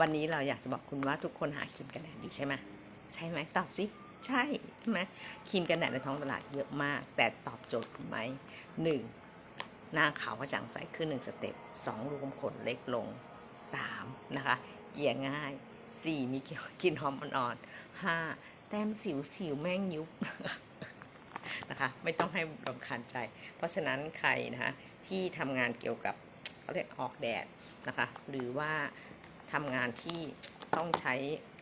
วันนี้เราอยากจะบอกคุณว่าทุกคนหาครีมกันแดดอยู่ใช่ไหมใช่ไหมตอบสิใช่ใช่ไหมครีมกันแดดในท้องตลาดเยอะมาก แต่ตอบโจทย์คุณไหมหนึ่งหน้าขาวกระจ่างใสขึ้นหนึ่งสเต็ปสองรูขุมขนเล็กลงสามนะคะ เกี่ยง่ายสี่มีกลิ่นหอมอ่อนๆห้าแต้มสิวสิวแม่งยุบนะคะไม่ต้องให้รำคาญใจ เพราะฉะนั้นใครนะคะที่ทำงานเกี่ยวกับเขาเรียกออกแดดนะคะ หรือว่า ทำงานที่ต้องใช้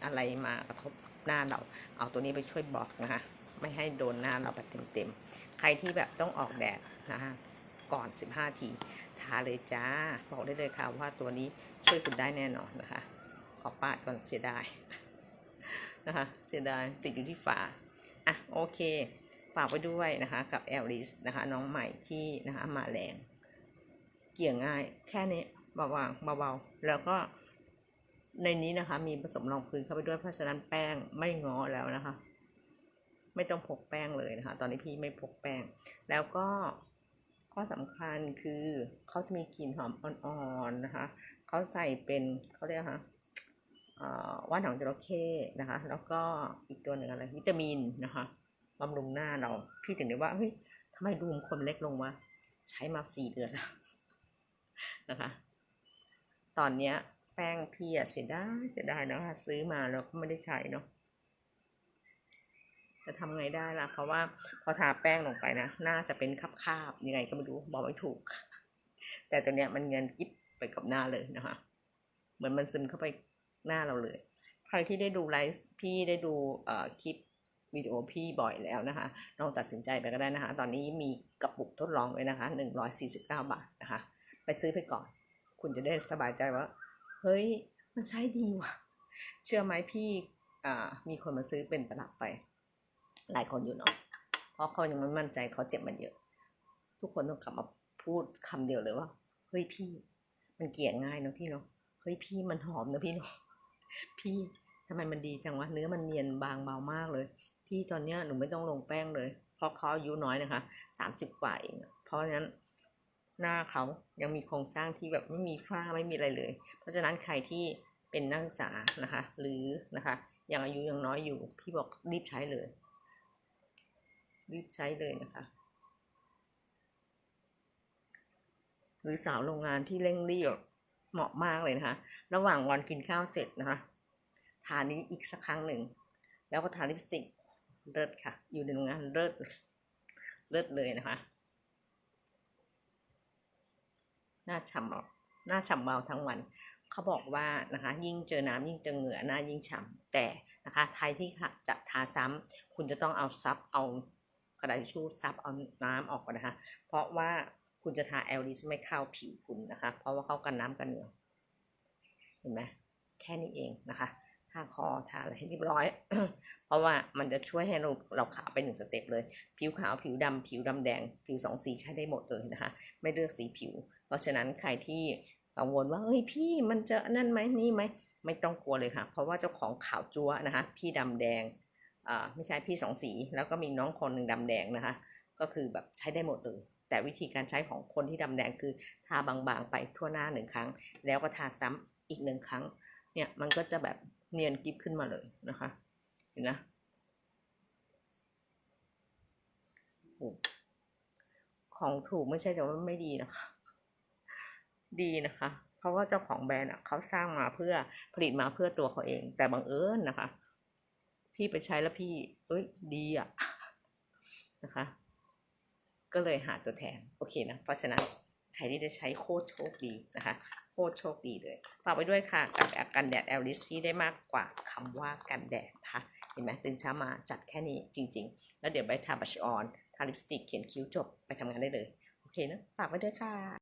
อะไรมากระทบหน้าเรา เอาตัวนี้ไปช่วยบล็อกนะคะ ไม่ให้โดนหน้าเราแบบเต็มๆ ใครที่แบบต้องออกแดดนะคะก่อน 15 ทีทาเลยจ้า บอกได้เลยค่ะว่าตัวนี้ช่วยคุณได้แน่นอนนะคะ ขอปาดก่อนเสียดายนะคะเสียดายติดอยู่ที่ฝา อะ โอเค ฝากไว้ด้วยนะคะ กับแอลลิสนะคะ น้องใหม่ที่นะคะมาแรง เกี่ยงง่ายแค่นี้เบาๆเบาๆแล้วก็ ในนี้นะคะมีผสมรองพื้นเข้าไปด้วยเพราะฉะนั้นแป้งไม่ง้อแล้วนะคะ ไม่ต้องพกแป้งเลยนะคะ ตอนนี้พี่ไม่พกแป้ง แล้วก็ข้อสำคัญคือเขาจะมีกลิ่นหอมอ่อนๆนะคะเขาใส่เป็นเขาเรียกนะคะเอ่อว่านหางจระเข้นะคะ แล้วก็อีกตัวหนึ่งอะไรวิตามินนะคะบำรุงหน้าเรา พี่ถึงได้ว่าเฮ้ยทำไมดูมคนเล็กลงวะใช้มาสี่เดือนแล้วนะคะ ตอนเนี้ย แป้งพี่อะเสียดายเสียดายนะคะซื้อมาแล้วก็ไม่ได้ใช้เนาะจะทำไงได้ล่ะ เพราะว่าพอทาแป้งลงไปนะหน้าจะเป็นคาบๆยังไงก็ไม่รู้บอกไม่ถูก แต่ตัวเนี้ยมันเงินกิ๊บไปกับหน้าเลยนะคะเหมือนมันซึมเข้าไปหน้าเราเลย ใครที่ได้ดูไลฟ์พี่ได้ดูเอ่อคลิปวิดีโอพี่บ่อยแล้วนะคะลองตัดสินใจไปก็ได้นะคะ ตอนนี้มีกระปุกทดลองไว้นะคะ 149 บาทนะคะ ไปซื้อไปก่อน คุณจะได้สบายใจว่า เฮ้ย มันใช้ดีว่ะ เชื่อไหมพี่อ่ามีคนมาซื้อเป็นตลับไป หลายคนอยู่เนาะเพราะเขายังไม่มั่นใจเขาเจ็บมันเยอะ ทุกคนต้องกลับมาพูดคำเดียวเลยว่า เฮ้ยพี่ มันเกลี่ยง่ายเนอะพี่เนาะเฮ้ยพี่มันหอมนะพี่เนาะพี่ทำไมมันดีจังวะเนื้อมันเนียนบางเบามากเลย พี่ตอนเนี้ยหนูไม่ต้องลงแป้งเลย เพราะเขาอายุน้อยนะคะสามสิบกว่าเองเพราะฉะนั้น หน้าเขายังมีโครงสร้างที่แบบไม่มีฝ้าไม่มีอะไรเลย เพราะฉะนั้นใครที่เป็นนักศึกษานะคะ หรือนะคะยังอายุยังน้อยอยู่ พี่บอกรีบใช้เลย รีบใช้เลยนะคะ หรือสาวโรงงานที่เร่งรีบเหมาะมากเลยนะคะ ระหว่างวันกินข้าวเสร็จนะคะทานี้อีกสักครั้งหนึ่ง แล้วก็ทาลิปสติกเลิศค่ะ อยู่ในโรงงานเลิศเลิศเลยนะคะ หน้าฉ่ำเอาหน้าฉ่ำเบาทั้งวัน เขาบอกว่านะคะ ยิ่งเจอน้ำยิ่งเจอเหงื่อหน้ายิ่งฉ่ำแต่นะคะไทยที่จะทาซ้ำคุณจะต้องเอาซับเอากระดาษชู่ซับเอาน้ำออกก่อนนะคะ เพราะว่าคุณจะทาแอลลิสไม่เข้าผิวคุณนะคะ เพราะว่าเข้ากันน้ำกันเหงื่อเห็นไหมแค่นี้เองนะคะทาคอทาอะไรให้เรียบร้อย เพราะว่ามันจะช่วยให้เราเราขาวไปหนึ่งสเต็ปเลย ผิวขาวผิวดำผิวดำแดง ผิวสองสีใช้ได้หมดเลยนะคะ ไม่เลือกสีผิว ราะฉะนั้นใครที่กังวลว่าเฮ้ยพี่มันจะนั่นไหมนี่ไหมไม่ต้องกลัวเลยค่ะ เพราะว่าเจ้าของขาวจัวนะคะ พี่ดำแดงอ่าไม่ใช่พี่สองสี แล้วก็มีน้องคนหนึ่งดำแดงนะคะ ก็คือแบบใช้ได้หมดเลยแต่วิธีการใช้ของคนที่ดำแดงคือทาบางๆไปทั่วหน้าหนึ่งครั้ง แล้วก็ทาซ้ำอีกหนึ่งครั้ง เนี่ยมันก็จะแบบเนียนกิฟขึ้นมาเลยนะคะเห็นนะของถูกไม่ใช่แต่ว่าไม่ดีนะคะ ดีนะคะ เพราะว่าเจ้าของแบรนด์เขาสร้างมาเพื่อผลิตมาเพื่อตัวเขาเอง แต่บังเอิญนะคะ พี่ไปใช้แล้วพี่ เอ้ยดีอะนะคะ ก็เลยหาตัวแทน โอเคนะ เพราะฉะนั้นใครที่ได้ใช้โคตรโชคดีนะคะ โคตรโชคดีเลยฝากไว้ด้วยค่ะกับกันแดดแอลลิสที่ได้มากกว่าคำว่ากันแดดนะคะเห็นไหมตื่นเช้ามาจัดแค่นี้จริง ๆ แล้วเดี๋ยวไปทาบัชออนทาลิปสติกเขียนคิ้วจบไปทำงานได้เลย โอเคนะฝากไว้ด้วยค่ะ